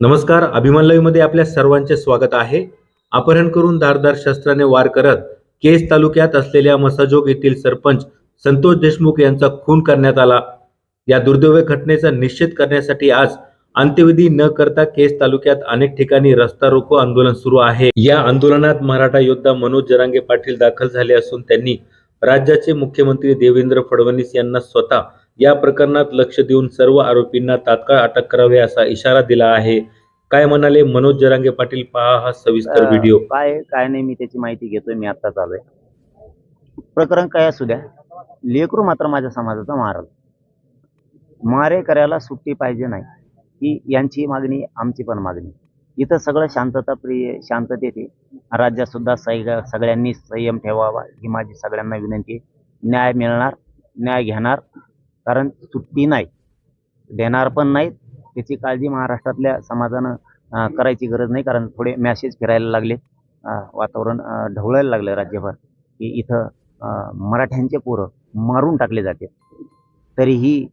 नमस्कार अभिमान लाईव्ह आपल्या सर्वांचे स्वागत आहे. अपहरण करून धारदार शस्त्राने वार करत केस तालुक्यात असलेल्या मसाजोग येथील सरपंच संतोष देशमुख यांचा खून करण्यात आला. या दुर्दैवी घटनेचा निश्चित करण्यासाठी आज अंत्यविधी न करता केस तालुक्यात अनेक ठिकाणी रस्ता रोको आंदोलन सुरू आहे. या आंदोलनात मराठा योद्धा मनोज जरांगे पाटील दाखल झाले असून त्यांनी राज्याचे मुख्यमंत्री देवेंद्र फडणवीस यांना स्वतः या प्रकरणात लक्ष देऊन सर्व आरोपींना तात्काळ अटक करावे असा इशारा दिला आहे. काय म्हणाले मनोज जरांगे पाटील? पहा हा सविस्तर व्हिडिओ काय काय नाही मी त्याची माहिती घेतोय मी आत्ताच आलोय. प्रकरण काय असू द्या लेकरू मात्र माझ्या समाजाचा मारल मारे करायला सुट्टी पाहिजे नाही ही यांची मागणी आमची पण मागणी. इथं सगळं शांतता प्रिय शांततेत राज्यात सुद्धा सगळ्यांनी संयम ठेवावा ही माझी सगळ्यांना विनंती. न्याय मिळणार न्याय घेणार कारण सुट्टी नाही. देणार पण नाहीत. त्याची काळजी महाराष्ट्रातल्या समाजानं करायची गरज नाही. कारण थोडे मॅसेज फिरायला लागले. वातावरण ढवळायला लागलं राज्यभर. की इथं मराठ्यांचे पोरं मारून टाकले जाते. तरीही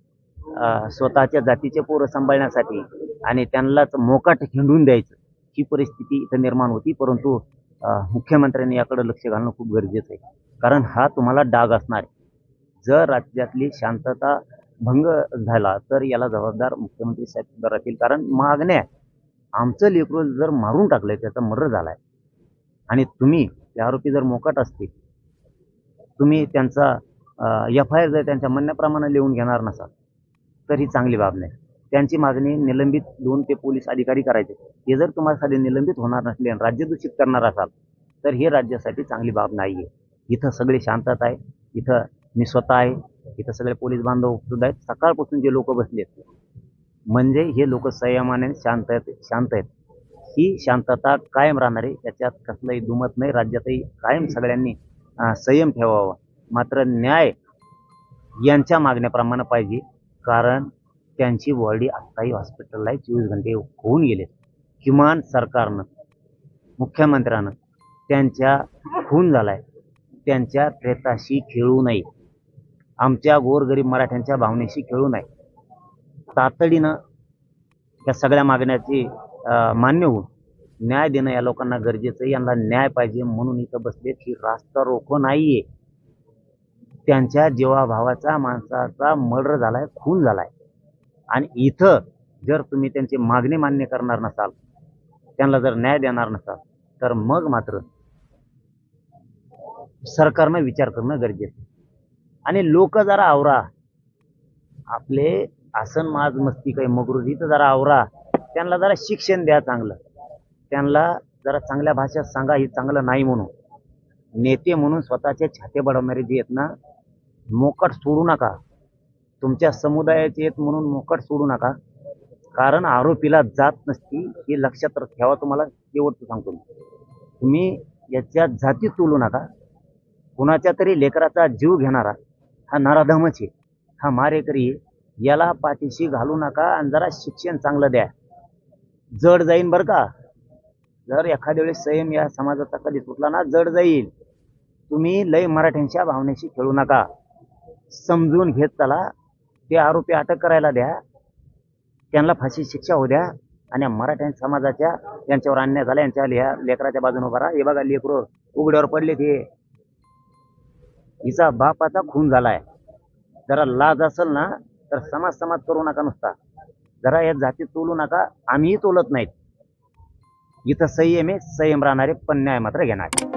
स्वतःच्या जातीचे पोरं सांभाळण्यासाठी आणि त्यांनाच मोकाट हिंडून द्यायचं. ही परिस्थिती इथं निर्माण होती. परंतु मुख्यमंत्र्यांनी याकडे लक्ष घालणं खूप गरजेचं आहे. कारण हा तुम्हाला डाग असणार आहे. जर राज्यातली शांतता भंग झाला तर याला जबाबदार मुख्यमंत्री साहेब सुद्धा राहतील. कारण मागण्या आमचं लेकरू जर मारून टाकलं त्याचा मर्डर झालाय. आणि तुम्ही ते आरोपी जर मोकाट असतील तुम्ही त्यांचा एफ आय आर जर त्यांच्या म्हणण्याप्रमाणे लिहून घेणार नसाल तर ही चांगली बाब नाही. त्यांची मागणी निलंबित दोन ते पोलीस अधिकारी करायचे. हे जर तुम्हाला निलंबित होणार नसले आणि राज्य दूषित करणार असाल तर हे राज्यासाठी चांगली बाब नाही आहे इथं सगळी शांतता आहे. इथं मी स्वतः आहे. इथं सगळे पोलीस बांधव सुद्धा आहेत. सकाळपासून जे लोक बसलेत म्हणजे हे लोक संयमाने शांत आहेत शांत आहेत. ही शांतता कायम राहणार आहे त्याच्यात कसलंही दुमत नाही. राज्यातही कायम सगळ्यांनी संयम ठेवावा. मात्र न्याय यांच्या मागण्याप्रमाणे पाहिजे. कारण त्यांची बॉडी आत्ताही हॉस्पिटलला आहे चोवीस घंटे होऊन गेले. किमान सरकारनं मुख्यमंत्र्यानं त्यांच्या खून झालाय. त्यांच्या प्रेताशी खेळू नये. आमच्या गोरगरीब मराठ्यांच्या भावनेशी खेळू नये. तातडीनं या सगळ्या मागण्याची मान्य होऊन न्याय देणं या लोकांना गरजेचं आहे. यांना न्याय पाहिजे म्हणून इथं बसले की रास्ता रोखो नाहीये. त्यांच्या जीवाभावाचा माणसाचा मर्डर झालाय खून झालाय. आणि इथं जर तुम्ही त्यांची मागणी मान्य करणार नसाल त्यांना जर न्याय देणार नसाल तर मग मात्र सरकारनं विचार करणं गरजेचं आणि लोक जरा आवरा. आपले आसन माज मस्ती काही मगरूर इथं जरा आवरा. त्यांना जरा शिक्षण द्या चांगलं. त्यांना जरा चांगल्या भाषेत सांगा हे चांगलं नाही म्हणून. नेते म्हणून स्वतःचे छाते बडवणारे जे आहेत ना मोकट सोडू नका. तुमच्या समुदायाचे आहेत म्हणून मोकट सोडू नका. कारण आरोपीला जात नसती हे लक्षात ठेवा तुम्हाला. शेवटचं सांगतो मी. तुम्ही याच्या जाती तोलू नका. कुणाच्या तरी लेकराचा जीव घेणारा हा नराधमच आहे. हा मारेकरी याला पाठीशी घालू नका आणि जरा शिक्षण चांगलं द्या. जड जाईन बरं का? जर एखाद्या वेळेस संयम या समाजाचा कधी सुटला ना जड जाईल तुम्ही लय मराठ्यांच्या भावनेशी खेळू नका. समजून घेत चला. ते आरोपी अटक करायला द्या. त्यांना फाशी शिक्षा होऊ द्या. आणि मराठ्यां मराठ्या समाजाच्या यांच्यावर अन्याय झाला यांच्या लिहा लेकराच्या बाजूने उभा राहा. हे बघा लेकरं उघड्यावर पडले ते. हिचा बापाचा खून झालाय. जरा लाज असेल ना तर समाज समाज करू नका नुसता. जरा या जाती तोलू नका आम्हीही तोलत नाहीत. इथं संयम आहे संयम राहणारे पण न्याय मात्र घेणार.